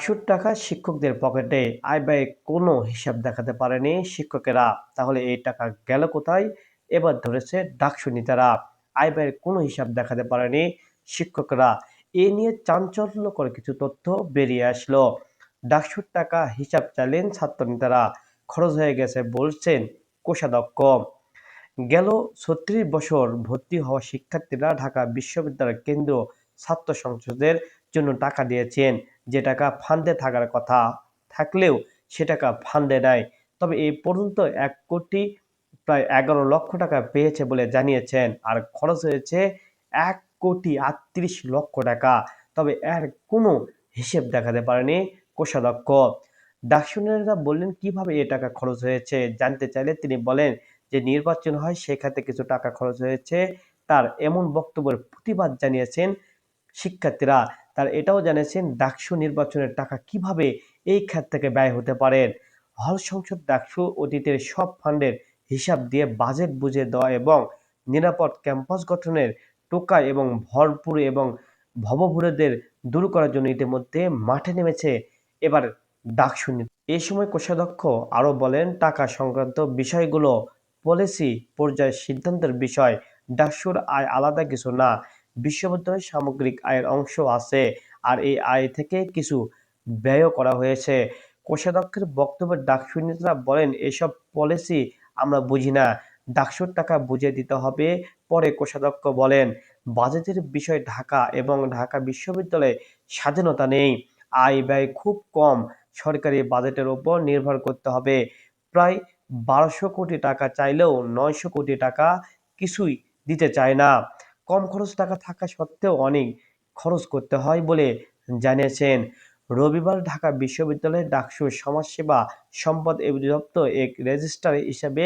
একশো টাকা শিক্ষকদের পকেটে। আয় ব্যয় কোনো হিসাব দেখাতে পারেনি শিক্ষকেরা। তাহলে এই টাকা গেল কোথায়? এবার ধরেছে ডাকসু নেতারা। আয় ব্যয়ের কোনো হিসাব দেখাতে পারেনি শিক্ষকরা। এ নিয়ে চাঞ্চল্যকর কিছু তথ্য বেরিয়ে আসলো। ডাকসুর টাকা হিসাব চাইলেন ছাত্রনেতারা খরচ হয়ে গেছে বলছেন কোষাধ্যক্ষ। গেল ছত্রিশ বছর ভর্তি হওয়া শিক্ষার্থীরা ঢাকা বিশ্ববিদ্যালয় কেন্দ্র ছাত্র সংসদের জন্য টাকা দিয়েছেন। যে টাকা ফান্ডে থাকার কথা থাকলেও সে টাকা ফান্ডে নাই। তবে এই পর্যন্ত এক কোটি প্রায় এগারো লক্ষ টাকা পেয়েছে বলে জানিয়েছেন আর খরচ হয়েছে এক কোটি আটত্রিশ লক্ষ টাকা। তবে এর কোনো হিসেব দেখাতে পারেনি কোষাধ্যক্ষ। ডাকসুনেরা বললেন, কীভাবে এ টাকা খরচ হয়েছে? জানতে চাইলে তিনি বলেন যে, নির্বাচন হয় সেখানে কিছু টাকা খরচ হয়েছে। তার এমন বক্তব্যের প্রতিবাদ জানিয়েছেন শিক্ষার্থীরা। তার এটাও জানিয়েছেন, ডাকসু নির্বাচনের টাকা কীভাবে এই খাত থেকে ব্যয় হতে পারে? হল সংসদ ডাকসু অতীতের সব ফান্ডের হিসাব দিয়ে বাজেট বুঝে দেওয়া এবং নিরাপদ ক্যাম্পাস গঠনের টোকা এবং ভরপুর এবং ভবভুরেদের দূর করার জন্য ইতিমধ্যে মাঠে নেমেছে এবার ডাকসু এ সময় কোষাধ্যক্ষ আরও বলেন, টাকা সংক্রান্ত বিষয়গুলো পলিসি পর্যায়ে সিদ্ধান্তের বিষয়, ডাকসুর আয় আলাদা কিছু না। বিশ্ববিদ্যালয়ের সামগ্রিক আয়ের অংশ আছে আর এই আয় থেকে কিছু ব্যয়ও করা হয়েছে। কোষাধ্যক্ষের বক্তব্যে ডাকসু নেতারা বলেন, এসব পলিসি আমরা বুঝি না। ডাকসুর টাকা বুঝে দিতে হবে, পরে কোষাধ্যক্ষ বলেন। বাজেটের বিষয় ঢাকা এবং ঢাকা বিশ্ববিদ্যালয়ে স্বাধীনতা নেই। আয় ব্যয় খুব কম। সরকারি বাজেটের ওপর নির্ভর করতে হবে। প্রায় বারোশো কোটি টাকা চাইলেও নয়শো কোটি টাকা কিছুই দিতে চায় না। কম খরচ টাকা থাকা সত্ত্বেও অনেক খরচ করতে হয় বলে জানিয়েছেন। রবিবার ঢাকা বিশ্ববিদ্যালয়ের ডাকসু সমাজসেবা সম্পদ অধিদপ্তর এক রেজিস্ট্রার হিসাবে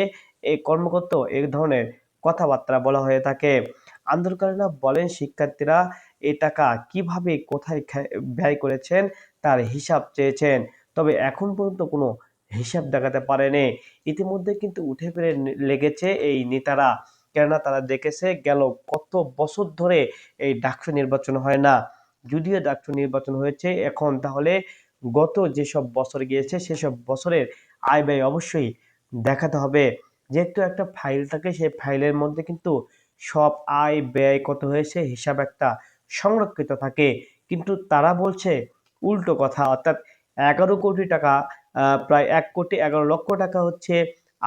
এই কর্মকর্ত এক ধরনের কথাবার্তা বলা হয়ে থাকে। আন্দোলনকারীরা বলেন, শিক্ষার্থীরা এ টাকা কীভাবে কোথায় ব্যয় করেছেন তার হিসাব চেয়েছেন, তবে এখন পর্যন্ত কোনো হিসাব দেখাতে পারেনি। ইতিমধ্যে কিন্তু উঠে ফিরে লেগেছে এই নেতারা। কেননা তারা দেখেছে গেল কত বছর ধরে এই ডাকসু নির্বাচন হয় না। যদিও ডাকসু নির্বাচন হয়েছে এখন, তাহলে গত যেসব বছর গিয়েছে, সেসব বছরের আয় ব্যয় অবশ্যই দেখাতে হবে। যেহেতু একটা ফাইল থাকে, সেই ফাইলের মধ্যে কিন্তু সব আয় ব্যয় কত হয়েছে, হিসাব একটা সংরক্ষিত থাকে। কিন্তু তারা বলছে উল্টো কথা, অর্থাৎ এগারো কোটি টাকা প্রায় এক কোটি এগারো লক্ষ টাকা হচ্ছে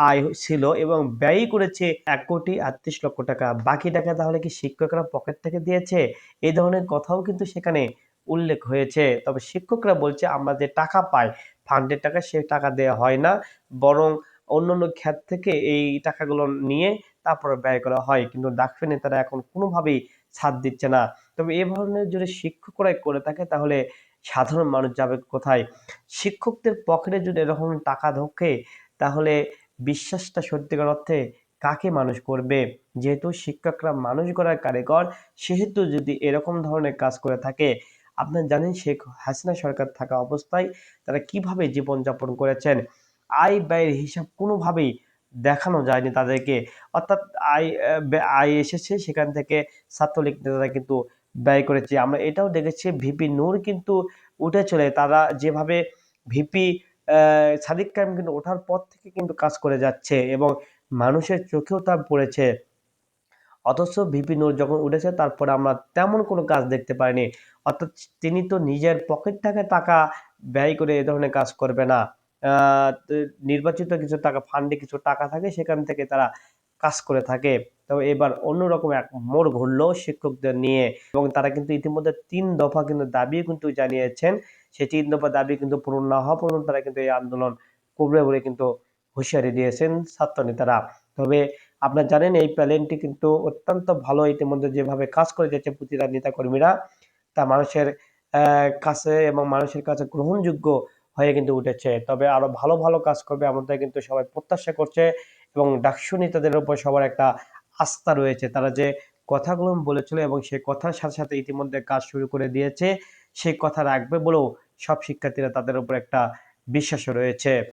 আয় ছিল এবং ব্যয় করেছে এক কোটি আটত্রিশ লক্ষ টাকা। বাকি টাকা তাহলে কি শিক্ষকরা পকেট থেকে দিয়েছে? এই ধরনের কথাও কিন্তু সেখানে উল্লেখ হয়েছে। তবে শিক্ষকরা বলছে, আমরা যে টাকা পাই ফান্ডের টাকা সে টাকা দেওয়া হয় না। বরং অন্য অন্য খাত থেকে এই টাকাগুলো নিয়ে তারপরে ব্যয় করা হয়। কিন্তু ডাকসু নেতারা এখন কোনোভাবেই ছাড় দিচ্ছে না। তবে এ ধরনের যদি শিক্ষকরাই করে থাকে, তাহলে সাধারণ মানুষ যাবে কোথায়? শিক্ষকদের পকেটে যদি এরকম টাকা ঢোকে, তাহলে বিশ্বাসটা সত্যিকার অর্থে কাকে মানুষ করবে? যেহেতু শিক্ষকরা মানুষ গড়ার কারিগর, সেহেতু যদি এরকম ধরনের কাজ করে থাকে, আপনার জানেন শেখ হাসিনা সরকার থাকা অবস্থায় তারা কীভাবে জীবনযাপন করেছেন? আয় ব্যয়ের হিসাব কোনোভাবেই দেখানো যায়নি তাদেরকে। অর্থাৎ আয় আয় এসেছে, সেখান থেকে ছাত্রলীগ নেতারা কিন্তু ব্যয় করেছে। আমরা এটাও দেখেছি, ভিপি নূর কিন্তু উঠে চলে। তারা যেভাবে ভিপি সাদিক কায়েম কিন্তু ওঠার পর থেকে কিন্তু কাজ করে যাচ্ছে এবং মানুষের চোখেও তা পড়েছে। অথচ ভিপি নূর যখন উঠেছে, তারপরে আমরা তেমন কোনো কাজ দেখতে পাইনি। অর্থাৎ তিনি তো নিজের পকেট থেকে টাকা ব্যয় করে এ ধরনের কাজ করবে না। নির্বাচিত কিছু টাকা, ফান্ডে কিছু টাকা থাকে, সেখান থেকে তারা কাজ করে থাকে। তবে এবার অন্যরকম এক মোড় ঘুরলো শিক্ষকদের নিয়ে এবং তারা কিন্তু ইতিমধ্যে তিন দফা কিন্তু দাবি কিন্তু জানিয়েছেন। সেই তিন দফা দাবি কিন্তু পূরণ না হওয়া পর্যন্ত তারা কিন্তু এই আন্দোলন করবে বলে কিন্তু হুঁশিয়ারি দিয়েছেন ছাত্র নেতারা। তবে আপনারা জানেন এই প্যালেনটি কিন্তু অত্যন্ত ভালো ইতিমধ্যে যেভাবে কাজ করে যাচ্ছে প্রতিটা নেতাকর্মীরা, তা মানুষের কাছে এবং মানুষের কাছে গ্রহণযোগ্য হয়ে কিন্তু উঠেছে। তবে আরও ভালো ভালো কাজ করবে এমনটাই কিন্তু সবাই প্রত্যাশা করছে এবং ডাকসু নেতাদের উপর সবার একটা আস্থা রয়েছে। তারা যে কথাগুলো বলেছিল এবং সেই কথার সাথে সাথে ইতিমধ্যে কাজ শুরু করে দিয়েছে, সেই কথা রাখবে বলেও সব শিক্ষার্থীরা তাদের উপর একটা বিশ্বাসও রয়েছে।